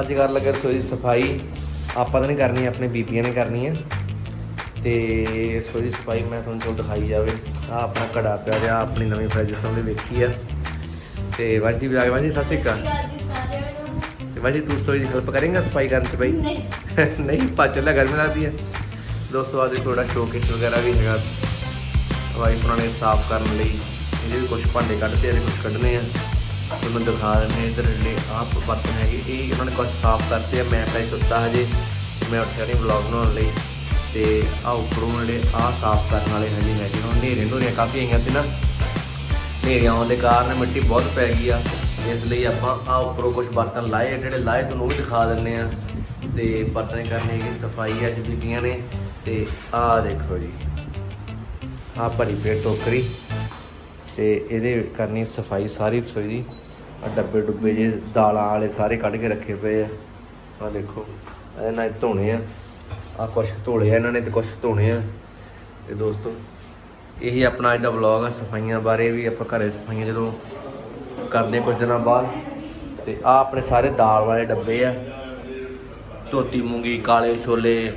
ਅੱਜ ਕਰ ਲੱਗੇ ਰਸੋਈ ਦੀ ਸਫ਼ਾਈ। ਆਪਾਂ ਤਾਂ ਨਹੀਂ ਕਰਨੀ ਆਪਣੇ ਬੀਬੀਆਂ ਨੇ ਕਰਨੀ ਹੈ। ਤੇ ਰਸੋਈ ਦੀ ਸਫ਼ਾਈ ਮੈਂ ਤੁਹਾਨੂੰ ਚਲ ਦਿਖਾਈ ਜਾਵੇ। ਆ ਆਪਣਾ ਘੜਾ ਪਿਆ ਰਿਹਾ ਆਪਣੀ ਨਵੀਂ ਫਰਿੱਜ ਤੁਹਾਨੂੰ ਵੇਖੀ ਆ। ਤੇ ਵਾਜੀ ਵੀ ਆ ਗਏ ਵਾਜੀ ਸਤਿ ਸ਼੍ਰੀ ਅਕਾਲ ਤੇ ਵਾਜੀ ਤੂੰ ਰਸੋਈ ਦੀ ਹੈਲਪ ਕਰੇਂਗਾ ਸਫ਼ਾਈ ਕਰਨ ਚ ਬਈ? ਨਹੀਂ। ਪਾ ਚੱਲਿਆ ਗਰਮੀ ਲੱਗਦੀ ਹੈ। ਦੋਸਤੋ ਆਦੇ ਥੋੜਾ ਸ਼ੋਕੇਸ ਵਗੈਰਾ ਵੀ ਹੈਗਾ। ਵਾਈਫ ਉਹਨਾਂ ਨੇ ਸਾਫ਼ ਕਰਨ ਲਈ। ਇਹਦੇ ਵੀ ਕੁਝ ਭਾਂਡੇ ਕੱਢਦੇ ਆ ਤੇ ਕੁਝ ਕੱਢਨੇ ਆ। ਤੁਹਾਨੂੰ ਦਿਖਾ ਦਿੰਦੇ ਆ ਇਧਰ ਜਿਹੜੇ ਆਪ ਬਰਤਨ ਹੈਗੇ, ਇਹ ਉਹਨਾਂ ਨੇ ਕੁਝ ਸਾਫ਼ ਕਰਤੇ ਆ, ਮੈਂ ਤਾਂ ਹੀ ਸੁੱਤਾ ਹਜੇ। ਮੈਂ ਉੱਠਿਆ ਨਹੀਂ ਵਲੌਗ ਬਣਾਉਣ ਲਈ। ਤੇ ਆ ਉੱਪਰੋਂ ਜਿਹੜੇ ਆ ਸਾਫ਼ ਕਰਨ ਵਾਲੇ ਹਜੇ ਹੈਗੇ ਹੁਣ ਨੇਰੇ ਨੂਰੀਆਂ ਕਾਫੀ ਆਈਆਂ ਸੀ ਨਾ। ਹਨੇਰੀਆਂ ਆਉਣ ਦੇ ਕਾਰਨ ਮਿੱਟੀ ਬਹੁਤ ਪੈ ਗਈ ਆ। ਇਸ ਲਈ ਆਪਾਂ ਆ ਉੱਪਰੋਂ ਕੁਝ ਬਰਤਨ ਲਾਏ ਜਿਹੜੇ ਲਾਏ ਤੁਹਾਨੂੰ ਉਹ ਵੀ ਦਿਖਾ ਦਿੰਨੇ ਆ। ਤੇ ਬਰਤਨ ਕਰਨੇ ਦੀ ਸਫ਼ਾਈ ਅੱਜ ਬੀਬੀਆਂ ਨੇ। ਤੇ ਆ ਦੇਖੋ ਜੀ ਆ ਭਰੀ ਪੇ ਟੋਕਰੀ। ਤੇ ਇਹਦੇ ਕਰਨੀ ਸਫ਼ਾਈ ਸਾਰੀ ਰਸੋਈ ਦੀ। ਡੱਬੇ ਡੁੱਬੇ ਜੇ ਦਾਲਾਂ ਵਾਲੇ ਸਾਰੇ ਕੱਢ ਕੇ ਰੱਖੇ ਪਏ ਆ। ਆ ਦੇਖੋ ਇਹ ਨਾਲ ਧੋਣੇ ਆ। ਆ ਕੁਛ ਧੋਲੇ ਆ, ਇਹਨਾਂ ਨੇ ਤੇ ਕੁਛ ਧੋਣੇ ਆ। ਤੇ ਦੋਸਤੋ, ਇਹੀ ਆਪਣਾ ਅੱਜ ਦਾ ਵਲੌਗ ਆ, ਸਫਾਈਆਂ ਬਾਰੇ ਵੀ ਆਪਾਂ ਘਰੇ ਸਫਾਈਆਂ ਜਦੋਂ ਕਰਦੇ ਕੁਝ ਦਿਨਾਂ ਬਾਅਦ। ਤੇ ਆ ਆਪਣੇ ਸਾਰੇ ਦਾਲ ਵਾਲੇ ਡੱਬੇ ਆ। ਧੋਤੀ ਮੂੰਗੀ, ਕਾਲੇ ਛੋਲੇ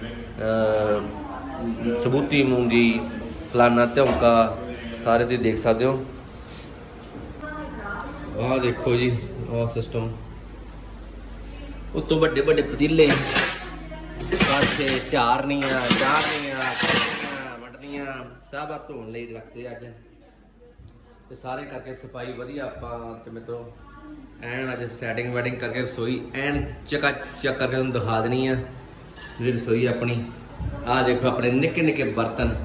ਸਬੂਤੀ ਮੂੰਗੀ, ਫਲਾਨਾ ਧੌਂਕਾ, ਸਾਰੇ ਤੁਸੀਂ ਦੇਖ ਸਕਦੇ ਹੋ। ਆਹ ਦੇਖੋ ਜੀ ਆਹ ਸਿਸਟਮ ਉਤੋਂ ਵੱਡੇ ਵੱਡੇ ਪਤੀਲੇ। ਕਾਸੇ ਝਾਰਨੀਆਂ ਚਾਰਨੀਆਂ ਕੱਢਣੀਆਂ, ਸਭ ਆ ਧੋਣ ਲਈ ਰੱਖਦੇ ਅੱਜ। ਤੇ ਸਾਰੇ ਕਰਕੇ ਸਫ਼ਾਈ ਵਧੀਆ ਆਪਾਂ ਤੇ ਮਿੱਤਰੋ ਐਨ ਅੱਜ ਸੈਟਿੰਗ ਵੈਟਿੰਗ ਕਰਕੇ ਰਸੋਈ ਐਨ ਚਕਾ ਚਕ ਕਰਕੇ ਤੁਹਾਨੂੰ ਦਿਖਾ ਦੇਣੀ ਆ। ਜਿਹੜੀ ਰਸੋਈ ਆਪਣੀ। ਆਹ ਦੇਖੋ ਆਪਣੇ ਨਿੱਕੇ ਨਿੱਕੇ ਬਰਤਨ।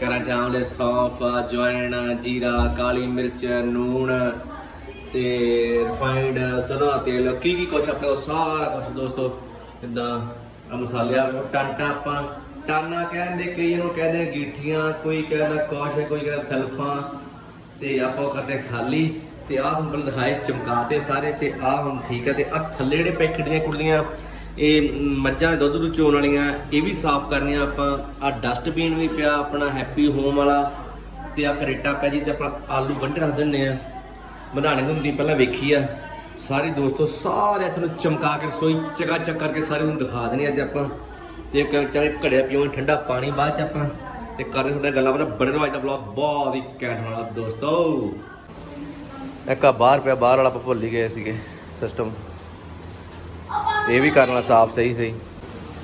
ਕਰਾਂ ਚਾਵਲੇ ਸੌਂਫ ਜਵੈਣ ਜੀਰਾ ਕਾਲੀ ਮਿਰਚ ਨੂਣ ਤੇ ਰਿਫਾਈਂਡ ਸਰੋਂ ਦਾ ਤੇਲ, ਕੀ ਕੀ ਕੁਛ ਆਪਣੇ ਕੋਲ? ਸਾਰਾ ਕੁਛ ਦੋਸਤੋ ਇਦਾਂ ਆ ਮਸਾਲਿਆਂ ਨੂੰ ਟਾਂਟਾ ਆਪਾਂ ਟਾਨਾ ਕਹਿੰਦੇ ਕਈ ਇਹਨੂੰ ਕਹਿੰਦੇ ਆ ਗੀਠੀਆਂ ਕੋਈ ਕਹਿੰਦਾ ਕੁਛ, ਕੋਈ ਕਹਿੰਦਾ ਸਲਫਾਂ, ਤੇ ਆਪਾਂ ਉਹ ਕਰਦੇ ਖਾਲੀ, ਤੇ ਆਹ ਹੁਣ ਤੁਹਾਨੂੰ ਦਿਖਾਏ ਚਮਕਾਤੇ ਸਾਰੇ, ਤੇ ਆਹ ਹੁਣ ਠੀਕ ਹੈ, ਤੇ ਆਹ ਥੱਲੇ ਜਿਹੜੇ ਪੈਕਟ ਦੀਆਂ ਕੁੜੀਆਂ, ਇਹ ਮੱਝਾਂ ਦੇ ਦੁੱਧ ਨੂੰ ਚੋਣ ਵਾਲੀਆਂ, ਇਹ ਵੀ ਸਾਫ਼ ਕਰਨੀਆਂ ਆਪਾਂ ਆ ਡਸਟਬਿਨ ਵੀ ਪਿਆ ਆਪਣਾ ਹੈਪੀ ਹੋਮ ਵਾਲਾ, ਤੇ ਆ ਕਰੇਟਾ ਪਿਆ ਜੀ, ਤੇ ਆਪਾਂ ਆਲੂ ਗੰਢੇ ਰੱਖ ਦਿੰਨੇ ਆ ਬਣਾਣੇ ਨੂੰ ਨਹੀਂ ਪਹਿਲਾਂ ਵੇਖੀ ਆ। ਸਾਰੇ ਦੋਸਤੋ, ਸਾਰੇ ਤੁਹਾਨੂੰ ਚਮਕਾ ਕੇ ਰਸੋਈ ਚਕਾ ਚੱਕ ਕਰਕੇ ਸਾਰੇ ਨੂੰ ਦਿਖਾ ਦੇਣੇ ਅੱਜ ਆਪਾਂ। ਤੇ ਇੱਕ ਚਾਹੇ ਘੜਿਆ ਪੀਓ ਠੰਡਾ ਪਾਣੀ ਬਾਅਦ ਚ ਆਪਾਂ। ਤੇ ਕਰਦੇ ਤੁਹਾਡੇ ਗੱਲਾਂ ਬਾਤਾਂ। ਬੜੇ ਰਹੋ ਦਾ ਵਲੌਗ ਬਹੁਤ ਹੀ ਘੈਂਟ ਵਾਲਾ ਦੋਸਤੋ। ਇੱਕ ਆ ਬਾਹਰ ਪਿਆ, ਬਾਹਰ ਵਾਲਾ ਆਪਾਂ ਭੁੱਲ ਹੀ ਗਏ ਸੀਗੇ ਸਿਸਟਮ ਇਹ ਵੀ ਕਰਨ ਵਾਲਾ ਸਾਫ਼ ਸਹੀ ਸਹੀ।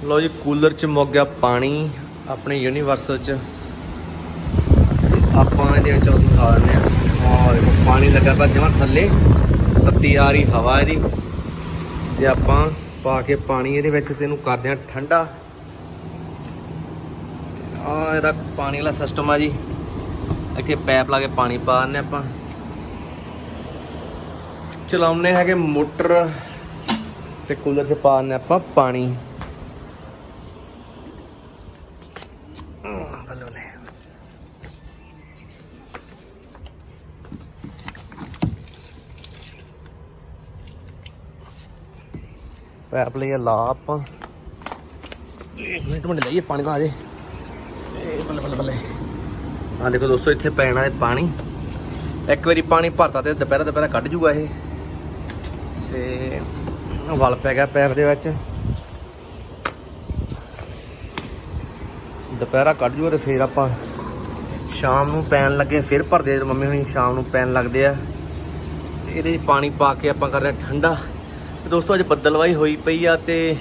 ਲਓ ਜੀ, ਕੂਲਰ ਚ ਮੁੱਕ ਗਿਆ ਪਾਣੀ ਆਪਣੇ ਯੂਨੀਵਰਸਲ ਚ। ਆਪਾਂ ਇਹਦੇ ਵਿੱਚ ਉਹ ਦਿਖਾ ਦਿੰਦੇ ਆ। ਦੇਖੋ, ਪਾਣੀ ਲੱਗਾ ਪਿਆ, ਜਮਾਂ ਥੱਲੇ। ਤੱਤੀ ਆ ਰਹੀ ਹਵਾ ਇਹਦੀ। ਤੇ ਆਪਾਂ ਪਾ ਕੇ ਪਾਣੀ ਇਹਦੇ ਵਿੱਚ ਤੇ ਇਹਨੂੰ ਕਰਦੇ ਆ ਠੰਡਾ। ਆ ਇਹਦਾ ਪਾਣੀ ਵਾਲਾ ਸਿਸਟਮ ਆ ਜੀ। ਇੱਥੇ ਪੈਪ ਲਾ ਕੇ ਪਾਣੀ ਪਾ ਦਿੰਦੇ ਆਪਾਂ। ਚਲਾਉਨੇ ਹੈਗੇ ਮੋਟਰ ਤੇ ਕੂਲਰ 'ਚ ਪਾ ਦਿੰਦੇ ਆਪਾਂ ਪਾਣੀ। ਪੈਪ ਲਈ ਲਾ ਆਪਾਂ। ਮਿੰਟ ਮਿੰਟ ਲਈਏ ਪਾਣੀ ਪਾ ਦੇ ਇਹ ਬੱਲੇ ਬੱਲੇ ਬੱਲੇ। ਆ ਦੇਖੋ ਦੋਸਤੋ, ਇੱਥੇ ਪੈਣਾ ਹੈ ਪਾਣੀ। ਇੱਕ ਵਾਰੀ ਪਾਣੀ ਭਰਤਾ ਤੇ ਦੁਪਹਿਰਾ ਦੁਪਹਿਰਾ ਕੱਢ ਜੂਗਾ ਇਹ। ਤੇ ਵਲ ਪੈ ਗਿਆ ਪੈਪ ਦੇ ਵਿੱਚ। ਦੁਪਹਿਰਾ ਕੱਢ ਜੂਗਾ ਤੇ ਫਿਰ ਆਪਾਂ ਸ਼ਾਮ ਨੂੰ ਪੈਣ ਲੱਗੇ ਫਿਰ ਭਰਦੇ ਮੰਮੀ ਹੁਣੀ ਸ਼ਾਮ ਨੂੰ ਪੈਣ ਲੱਗਦੇ ਆ। ਇਹਦੇ 'ਚ ਪਾਣੀ ਪਾ ਕੇ ਆਪਾਂ ਕਰ ਰਹੇ ਠੰਡਾ। ਤੇ ਦੋਸਤੋ, ਅੱਜ ਬੱਦਲਵਾਈ ਹੋਈ ਪਈ ਆ ਤੇ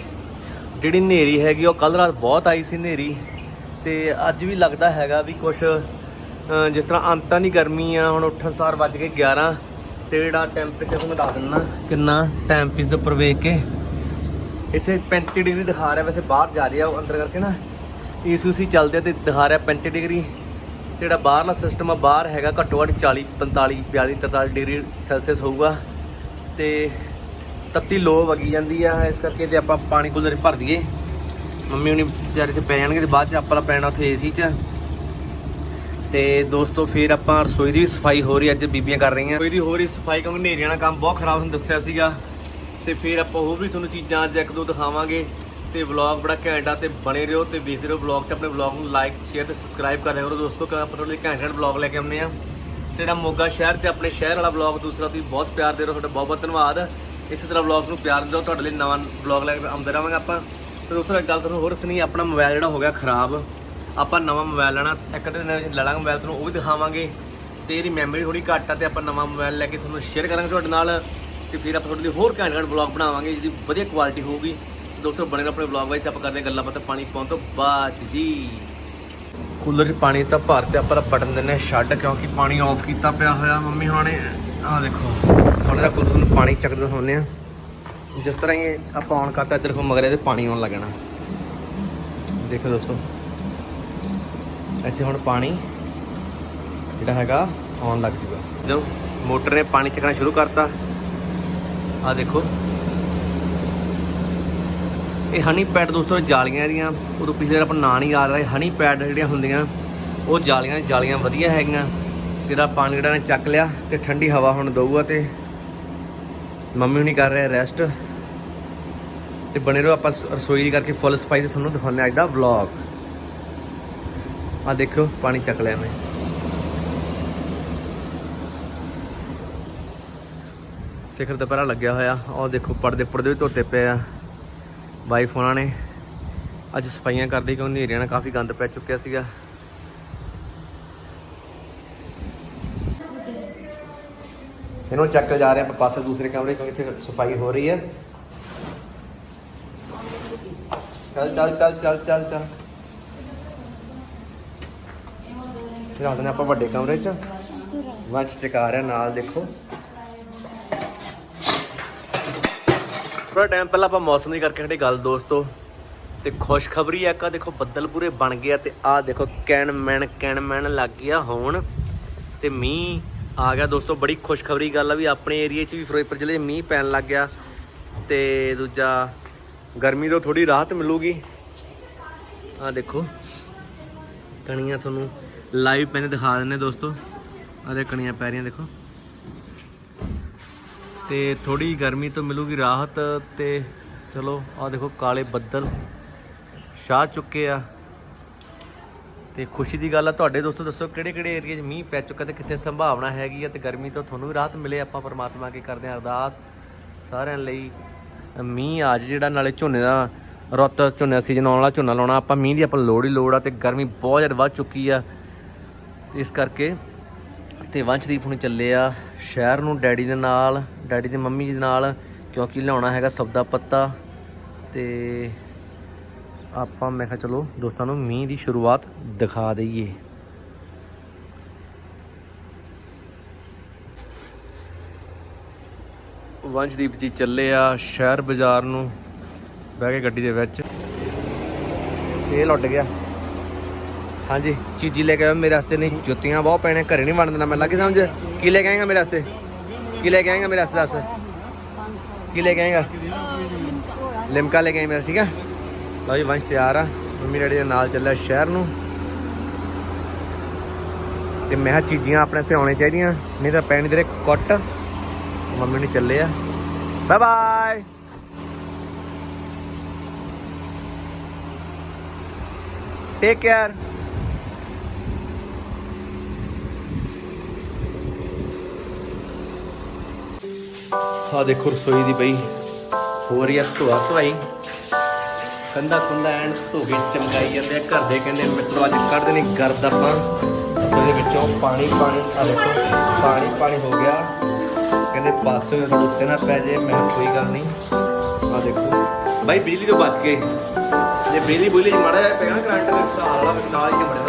ਜਿਹੜੀ ਹਨੇਰੀ ਹੈਗੀ, ਉਹ ਕੱਲ ਰਾਤ ਬਹੁਤ ਆਈ ਸੀ ਹਨੇਰੀ। ਤੇ ਅੱਜ ਵੀ ਲੱਗਦਾ ਹੈਗਾ ਵੀ ਕੁਝ ਜਿਸ ਤਰ੍ਹਾਂ ਅੰਤਾਂ ਦੀ ਗਰਮੀ ਆ, ਹੁਣ ਉੱਠਣ ਸਾਰ ਵੱਜ ਕੇ 11 ਤੇ ਜਿਹੜਾ ਟੈਂਪਰੇਚਰ ਤੁਹਾਨੂੰ ਦੱਸ ਦਿੰਨਾ ਕਿੰਨਾ ਟਾਈਮ ਪੀਸ ਦੇ ਉੱਪਰ ਵੇਖ ਕੇ। ਇੱਥੇ 35 ਡਿਗਰੀ ਦਿਖਾ ਰਿਹਾ, ਵੈਸੇ ਬਾਹਰ ਜਾ ਰਿਹਾ ਉਹ ਅੰਦਰ ਕਰਕੇ ਨਾ। ਏਸੂਸੀ ਚੱਲਦੇ ਆ ਤੇ ਦਿਖਾ ਰਿਹਾ 35 ਡਿਗਰੀ। ਜਿਹੜਾ ਬਾਹਰਲਾ ਸਿਸਟਮ ਆ, ਬਾਹਰ ਹੈਗਾ ਘੱਟੋ ਘੱਟ 40 45 42 43 ਡਿਗਰੀ ਸੈਲਸੀਅਸ ਹੋਊਗਾ। ਤੇ ਤੱਤੀ ਲੋ ਵਗੀ ਜਾਂਦੀ ਆ, ਇਸ ਕਰਕੇ ਤੇ ਆਪਾਂ ਪਾਣੀ ਕੂਲਰ 'ਚ ਭਰ ਦਈਏ। ਮੰਮੀ ਹੁਣੀ ਵਿਚਾਰੇ ਤੇ ਪੈ ਜਾਣਗੇ ਤੇ ਬਾਅਦ ਚ ਆਪਾਂ ਪੈਣਾ ਉੱਥੇ ਏਸੀ 'ਚ। ਤੇ ਦੋਸਤੋ, ਫਿਰ ਆਪਾਂ ਰਸੋਈ ਦੀ ਸਫ਼ਾਈ ਹੋ ਰਹੀ ਅੱਜ ਬੀਬੀਆਂ ਕਰ ਰਹੀਆਂ। ਰਸੋਈ ਦੀ ਹੋ ਰਹੀ ਸਫ਼ਾਈ ਕਿਉਂਕਿ ਹਨੇਰੀਆਂ ਦਾ ਕੰਮ ਬਹੁਤ ਖਰਾਬ ਤੁਹਾਨੂੰ ਦੱਸਿਆ ਸੀਗਾ। ਤੇ ਫਿਰ ਆਪਾਂ ਹੋਰ ਵੀ ਤੁਹਾਨੂੰ ਚੀਜ਼ਾਂ ਅੱਜ ਇੱਕ ਦੋ ਦਿਖਾਵਾਂਗੇ। ਤੇ ਵਲੌਗ ਬੜਾ ਘੈਂਟ ਆ ਤੇ ਬਣੇ ਰਹੋ ਤੇ ਵੇਖਦੇ ਰਹੋ ਵਲੌਗ ਤੇ, ਆਪਣੇ ਵਲੌਗ ਨੂੰ ਲਾਈਕ ਸ਼ੇਅਰ ਤੇ ਸਬਸਕ੍ਰਾਈਬ ਕਰਦੇ ਰਹੋ ਦੋਸਤੋ। ਕਿ ਆਪਾਂ ਤੁਹਾਡੇ ਲਈ ਘੈਂਟ ਘੈਂਟ ਵਲੌਗ ਲੈ ਕੇ ਆਉਂਦੇ ਆ ਤੇ ਜਿਹੜਾ ਮੋਗਾ ਸ਼ਹਿਰ ਤੇ ਆਪਣੇ ਸ਼ਹਿਰ ਵਾਲਾ ਵਲੌਗ ਦੂਸਰਾ ਤੁਸੀਂ ਬਹੁਤ ਪਿਆਰ ਦੇ ਰਹੇ ਹੋ, ਤੁਹਾਡਾ ਬਹੁਤ ਬਹੁਤ ਧੰਨਵਾਦ। ਇਸੇ ਤਰ੍ਹਾਂ ਵਲੌਗਸ ਨੂੰ ਪਿਆਰ ਦਿਓ, ਤੁਹਾਡੇ ਲਈ ਨਵਾਂ ਵਲੌਗ ਲੈ ਕੇ ਆਉਂਦੇ ਰਹਾਂਗੇ ਆਪਾਂ। ਤੇ ਦੋਸਤੋ, ਇੱਕ ਗੱਲ ਤੁਹਾਨੂੰ ਹੋਰ ਸੁਣੀ ਆਪਣਾ ਮੋਬਾਈਲ ਜਿਹੜਾ ਹੋ ਗਿਆ ਖਰਾਬ। ਆਪਾਂ ਨਵਾਂ ਮੋਬਾਈਲ ਲੈਣਾ, ਇੱਕ ਦਿਨ ਲੜਾਂਗੇ ਲਾਂਗੇ ਮੋਬਾਈਲ ਤੁਹਾਨੂੰ, ਉਹ ਵੀ ਦਿਖਾਵਾਂਗੇ। ਤੇ ਇਹਦੀ ਮੈਮਰੀ ਥੋੜੀ ਘੱਟ ਆ ਤੇ ਆਪਾਂ ਨਵਾਂ ਮੋਬਾਈਲ ਲੈ ਕੇ ਤੁਹਾਨੂੰ ਸ਼ੇਅਰ ਕਰਾਂਗੇ ਤੁਹਾਡੇ ਨਾਲ। ਤੇ ਫਿਰ ਆਪਾਂ ਤੁਹਾਡੇ ਲਈ ਹੋਰ ਘੈਂਟ ਘੈਂਟ ਵਲੌਗ ਬਣਾਵਾਂਗੇ, ਜਿਹਦੀ ਵਧੀਆ ਕੁਆਲਿਟੀ ਹੋਊਗੀ। ਦੋਸਤੋ, ਬਣੇ ਰਹੋ ਆਪਣੇ ਵਲੌਗ ਵਿੱਚ, ਤੇ ਆਪਾਂ ਕਰਦੇ ਹਾਂ ਗੱਲਾਂ ਬਾਤਾਂ, ਪਾਣੀ ਪਾਉਣ ਤੋਂ ਬਾਅਦ ਜੀ। ਕੂਲਰ 'ਚ ਪਾਣੀ ਤਾਂ ਭਰ ਤੇ ਆਪਾਂ ਬਟਨ ਦਿੰਨੇ ਛੱਡ, ਕਿਉਂਕਿ ਪਾਣੀ ਆਫ ਕੀਤਾ ਪਿਆ ਹੋਇਆ ਮੰਮੀ ਹੁਣੇ ਆਹ ਦੇਖੋ। ਹੁਣ ਇਹਦਾ ਕੂਲਰ ਨੂੰ ਪਾਣੀ ਚੱਕ ਹੁੰਦੇ ਆ ਜਿਸ ਤਰ੍ਹਾਂ ਹੀ ਆਪਾਂ ਔਨ ਕਰਤਾ, ਇੱਧਰ ਕੋ ਮਗਰ ਇਹਦੇ ਪਾਣੀ ਆਉਣ ਲੱਗਣਾ। ਦੇਖੋ ਦੋਸਤੋ। ਇੱਥੇ ਹੁਣ ਪਾਣੀ ਜਿਹੜਾ ਹੈਗਾ ਆਉਣ ਲੱਗ ਜੂਗਾ। ਜਦੋਂ ਮੋਟਰ ਨੇ ਪਾਣੀ ਚੱਕਣਾ ਸ਼ੁਰੂ ਕਰਤਾ, ਆਹ ਦੇਖੋ। ਇਹ ਹਨੀ ਪੈਡ ਦੋਸਤੋ ਜਾਲੀਆਂ ਦੀਆਂ ਉਦੋਂ ਪਿਛਲੇ ਵਾਰ ਆਪਾਂ ਨਾਂ ਨਹੀਂ ਯਾਦ ਰਿਹਾ। ਹਨੀ ਪੈਡ ਜਿਹੜੀਆਂ ਹੁੰਦੀਆਂ, ਉਹ ਜਾਲੀਆਂ ਜਾਲੀਆਂ ਵਧੀਆ ਹੈਗੀਆਂ। ਜਿਹੜਾ ਪਾਣੀ ਜਿਹੜਾ ਨੇ ਚੱਕ ਲਿਆ ਤੇ ਠੰਡੀ ਹਵਾ ਹੁਣ ਦਊਗਾ ਤੇ ਮੰਮੀ ਹੁਣੀ ਕਰ ਰਹੇ ਰੈਸਟ ਤੇ ਬਣੇ ਰਹੋ, ਆਪਾਂ ਰਸੋਈ ਦੀ ਕਰਕੇ ਫੁੱਲ ਸਫ਼ਾਈ ਤੇ ਤੁਹਾਨੂੰ ਦਿਖਾਉਂਦੇ ਹਾਂ ਅੱਜ ਦਾ ਵਲੌਗ ਆ ਦੇਖੋ ਪਾਣੀ ਚੱਕ ਲਿਆ ਮੈਂ। ਸਿਖਰ ਦੁਪਹਿਰਾ ਲੱਗਿਆ ਹੋਇਆ। ਉਹ ਦੇਖੋ, ਪਰਦੇ ਪਰਦੇ ਵੀ ਧੋਤੇ ਪਏ ਆ। ਵਾਈਫ ਉਹਨਾਂ ਨੇ। ਅੱਜ ਸਫਾਈਆਂ ਕਰਦੀ ਕਿਉਂ ਹਨੇਰੀਆਂ ਨਾਲ ਕਾਫੀ ਗੰਦ ਪੈ ਚੁੱਕਿਆ ਸੀਗਾ। ਇਹਨੂੰ ਚੈੱਕ ਕੇ ਜਾ ਰਹੇ ਆਪਾਂ ਪਾਸੇ ਦੂਸਰੇ ਕਮਰੇ ਕਿਉਂਕਿ ਇੱਥੇ ਸਫ਼ਾਈ ਹੋ ਰਹੀ ਹੈ। ਚੱਲ ਚੱਲ ਚੱਲ ਚੱਲ ਚੱਲ ਚੱਲ। ਫਿਰ ਨੇ ਆਪਾਂ ਵੱਡੇ ਕਮਰੇ 'ਚ। ਵੰਸ਼ ਚਕਾ ਰਿਹਾ ਨਾਲ, ਦੇਖੋ। ਥੋੜਾ ਟਾਈਮ ਪਹਿਲਾਂ ਆਪਾਂ ਮੌਸਮ ਦੀ ਕਰਕੇ ਹਟੇ ਗੱਲ ਦੋਸਤੋ। ਤੇ ਖੁਸ਼ਖਬਰੀ ਹੈ ਕਾ ਦੇਖੋ ਬੱਦਲ ਪੂਰੇ ਬਣ ਗਿਆ ਤੇ ਆਹ ਦੇਖੋ ਕੈਣ ਮੈਣ ਕੈਣ ਮੈਣ ਲੱਗ ਗਿਆ ਹੋਣ। ਤੇ ਮੀਂਹ ਆ ਗਿਆ ਦੋਸਤੋ, ਬੜੀ ਖੁਸ਼ਖਬਰੀ ਗੱਲ ਆ ਵੀ ਆਪਣੇ ਏਰੀਆ 'ਚ ਵੀ ਫਿਰੋਜ਼ਪੁਰ ਜ਼ਿਲ੍ਹੇ ਮੀਂਹ ਪੈਣ ਲੱਗ ਗਿਆ ਤੇ ਦੂਜਾ, ਗਰਮੀ ਤੋਂ ਥੋੜੀ ਰਾਹਤ ਮਿਲੂਗੀ। ਆਹ ਦੇਖੋ, ਕਣੀਆਂ ਤੁਹਾਨੂੰ ਲਾਈਵ ਪੈਨੇ ਦਿਖਾ ਦਿੰਨੇ ਦੋਸਤੋ। ਆਹ ਦੇ ਕਣੀਆਂ ਪੈ ਰਹੀਆਂ, ਦੇਖੋ। ਤੇ ਥੋੜੀ ਗਰਮੀ ਤੋਂ ਮਿਲੂਗੀ ਰਾਹਤ ਤੇ ਚਲੋ, ਆਹ ਦੇਖੋ ਕਾਲੇ ਬੱਦਲ ਛਾ ਚੁੱਕੇ ਆ। ਤੇ ਖੁਸ਼ੀ ਦੀ ਗੱਲ ਆ, ਤੁਹਾਡੇ ਦੋਸਤੋ ਦੱਸੋ ਕਿਹੜੇ ਕਿਹੜੇ ਏਰੀਆ 'ਚ ਮੀਂਹ ਪੈ ਚੁੱਕਾ ਤੇ ਕਿੱਥੇ ਸੰਭਾਵਨਾ ਹੈਗੀ ਆ ਤੇ ਗਰਮੀ ਤੋਂ ਤੁਹਾਨੂੰ ਵੀ ਰਾਹਤ ਮਿਲੇ, ਆਪਾਂ ਪਰਮਾਤਮਾ ਅੱਗੇ ਕਰਦੇ ਹਾਂ ਅਰਦਾਸ। ਸਾਰਿਆਂ ਲਈ ਮੀਂਹ ਅੱਜ ਜਿਹੜਾ ਨਾਲੇ ਝੋਨੇ ਦਾ ਰੁੱਤ, ਝੋਨੇ ਦਾ ਸੀਜ਼ਨ ਆਉਣ ਵਾਲਾ, ਝੋਨਾ ਲਾਉਣਾ, ਆਪਾਂ ਮੀਂਹ ਦੀ ਆਪਾਂ ਲੋੜ ਹੀ ਲੋੜ ਆ ਤੇ ਗਰਮੀ ਬਹੁਤ ਜ਼ਿਆਦਾ ਵੱਧ ਚੁੱਕੀ ਆ। ਇਸ ਕਰਕੇ ਤੇ ਵੰਸ਼ਦੀਪ ਹੁਣ ਚੱਲੇ ਆ ਸ਼ਹਿਰ ਨੂੰ ਡੈਡੀ ਦੇ ਨਾਲ, ਡੈਡੀ ਦੇ ਮੰਮੀ ਦੇ ਨਾਲ, ਕਿਉਂਕਿ ਲਿਆਉਣਾ ਹੈਗਾ ਸਬਦਾ ਪੱਤਾ ਤੇ ਆਪਾਂ ਮੈਂ ਕਿਹਾ ਚਲੋ ਦੋਸਤਾਂ ਨੂੰ ਮੀਂਹ ਦੀ ਸ਼ੁਰੂਆਤ ਦਿਖਾ ਦਈਏ। ਵੰਸ਼ਦੀਪ ਜੀ ਚੱਲੇ ਆ ਸ਼ਹਿਰ ਬਾਜ਼ਾਰ ਨੂੰ ਬਹਿ ਕੇ ਗੱਡੀ ਦੇ ਵਿੱਚ। ਇਹ ਲੁੱਟ ਗਿਆ। ਹਾਂਜੀ, ਚੀਜ਼ੀ ਲੈ ਕੇ ਆਇਆ ਮੇਰੇ ਵਾਸਤੇ ਨਹੀਂ। ਜੁੱਤੀਆਂ ਬਹੁਤ ਪੈਣੇ, ਘਰੇ ਨਹੀਂ ਵੰਡ ਦੇਣਾ ਮੈਂ ਲੱਗੇ ਸਮਝ। ਕੀ ਲੈ ਕੇ ਆਏਗਾ ਮੇਰੇ ਵਾਸਤੇ? ਕੀ ਲੈ ਕੇ ਆਏਗਾ ਮੇਰੇ ਵਾਸਤੇ ਦੱਸ? ਕੀ ਲੈ ਕੇ ਆਏਗਾ? ਲਿਮਕਾ ਲੈ ਕੇ ਆਏ ਮੇਰਾ, ਠੀਕ ਹੈ ਲਓ ਜੀ ਵੰਸ਼ ਤਿਆਰ ਆ। ਮੰਮੀ ਡੈਡੀ ਦੇ ਨਾਲ ਚੱਲਿਆ ਸ਼ਹਿਰ ਨੂੰ। ਤੇ ਮੈਂ ਕਿਹਾ ਚੀਜ਼ੀਆਂ ਆਪਣੇ ਵਾਸਤੇ ਆਉਣੇ ਚਾਹੀਦੀਆਂ, ਨਹੀਂ ਤਾਂ ਪੈਣੀ ਤੇਰੇ ਕੁੱਟ। ਮੰਮੀ ਨੇ ਚੱਲੇ ਆ। ਬਾਏ ਬਾਏ ਟੇਕ ਕੇਅਰ ਆ ਦੇਖੋ ਰਸੋਈ ਦੀ ਬਈ ਹੋ ਰਹੀ ਆ ਧੋਆ ਧਵਾਈ। ਕੰਦਾ ਕੁੰਦਾ ਐਂਡ ਧੋ ਚਮਕਾਈ ਜਾਂਦੇ ਆ। ਘਰ ਦੇ ਕਹਿੰਦੇ ਮਿੱਤਰੋ, ਅੱਜ ਕੱਢਦੇ ਨੇ ਗਰਦ ਆਪਾਂ। ਉਹਦੇ ਵਿੱਚੋਂ ਪਾਣੀ ਪਾਣੀ ਆ ਦੇਖੋ, ਪਾਣੀ ਪਾਣੀ ਹੋ ਗਿਆ। ਕਹਿੰਦੇ ਪਾਸੇ ਥੋੜਾ ਉੱਤੇ ਨਾ ਪੈ ਜੇ, ਮੈਂ ਕੋਈ ਗੱਲ ਨਹੀਂ। ਆ ਦੇਖੋ। ਬਾਈ, ਬਿਜਲੀ ਤੋਂ ਬਚ ਗਏ ਜੇ ਬਿਜਲੀ ਬੁਜਲੀ ਮਾੜਾ ਜਿਹਾ ਪੈਣਾ ਕਰੰਟ ਦੇ ਸਾਲ ਨਾਲ ਹੀ ਬਣੇ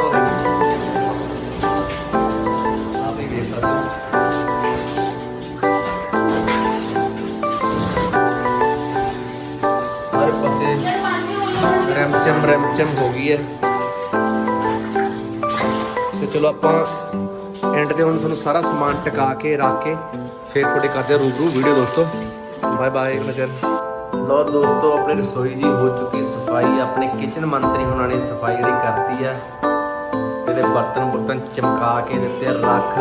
ਰੈਮਚਮ ਹੋ ਗਈ ਹੈ। ਤੇ ਚਲੋ ਆਪਾਂ ਐਂਡ ਤੇ ਹੁਣ ਤੁਹਾਨੂੰ ਸਾਰਾ ਸਮਾਨ ਟਿਕਾ ਕੇ, ਰੱਖ ਕੇ ਫੇਰ ਤੁਹਾਡੇ ਕਰਦੇ ਰੂਬਰੂ ਵੀਡੀਓ ਦੋਸਤੋ। ਬਾਏ ਬਾਏ ਨਜ਼ਰ ਲੋ ਦੋਸਤੋ, ਆਪਣੀ ਰਸੋਈ ਦੀ ਹੋ ਚੁੱਕੀ ਸਫ਼ਾਈ। ਆਪਣੇ ਕਿਚਨ ਮੰਤਰੀ ਉਹਨਾਂ ਨੇ ਸਫ਼ਾਈ ਜਿਹੜੀ ਕਰਤੀ ਆ ਇਹਦੇ ਬਰਤਨ ਬਰਤਨ ਚਮਕਾ ਕੇ ਦਿੱਤੇ ਰੱਖ।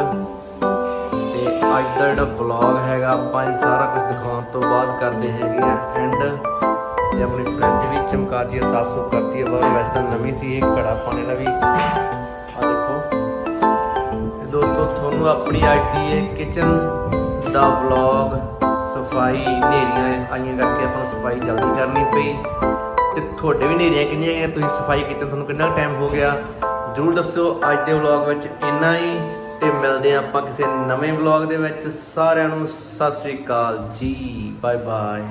ਤੇ ਅੱਜ ਦਾ ਜਿਹੜਾ ਵਲੌਗ ਹੈਗਾ, ਆਪਾਂ ਸਾਰਾ ਕੁਝ ਦਿਖਾਉਣ ਤੋਂ ਬਾਅਦ ਕਰਦੇ ਹੈਗੇ ਆ ਐਂਡ ਤੇ ਆਪਣੀ ਫ੍ਰਿਜ ਵੀ ਚਮਕਾਤੀ ਹੈ, ਸਾਫ਼ ਸੁਥਰਾ ਕਰਤੀ ਹੈ ਬਾਹਰ ਵੈਸੇ ਤਾਂ ਨਵੀਂ ਸੀ ਇਹ, ਘੜਾ ਪਾਣੇ ਦਾ ਵੀ। ਆ ਦੇਖੋ। ਤੇ ਦੋਸਤੋ, ਤੁਹਾਨੂੰ ਆਪਣੀ ਅੱਜ ਦੀ ਇਹ ਕਿਚਨ ਦਾ ਵਲੌਗ ਸਫ਼ਾਈ ਨੇਰੀਆਂ ਆਈਆਂ ਕਰਕੇ ਆਪਾਂ ਸਫ਼ਾਈ ਜਲਦੀ ਕਰਨੀ ਪਈ। ਤੇ ਤੁਹਾਡੇ ਵੀ ਨੇਰੀਆਂ ਕਿੰਨੀਆਂ ਆਈਆਂ ਤੁਸੀਂ ਸਫ਼ਾਈ ਕੀਤੀ, ਤੁਹਾਨੂੰ ਕਿੰਨਾ ਟਾਈਮ ਹੋ ਗਿਆ? ਜਰੂਰ ਦੱਸੋ ਅੱਜ ਦੇ ਵਲੌਗ ਵਿੱਚ ਇੰਨਾ ਹੀ। ਤੇ ਮਿਲਦੇ ਹਾਂ ਆਪਾਂ ਕਿਸੇ ਨਵੇਂ ਵਲੌਗ ਦੇ ਵਿੱਚ। ਸਾਰਿਆਂ ਨੂੰ ਸਤਿ ਸ੍ਰੀ ਅਕਾਲ ਜੀ ਬਾਏ ਬਾਏ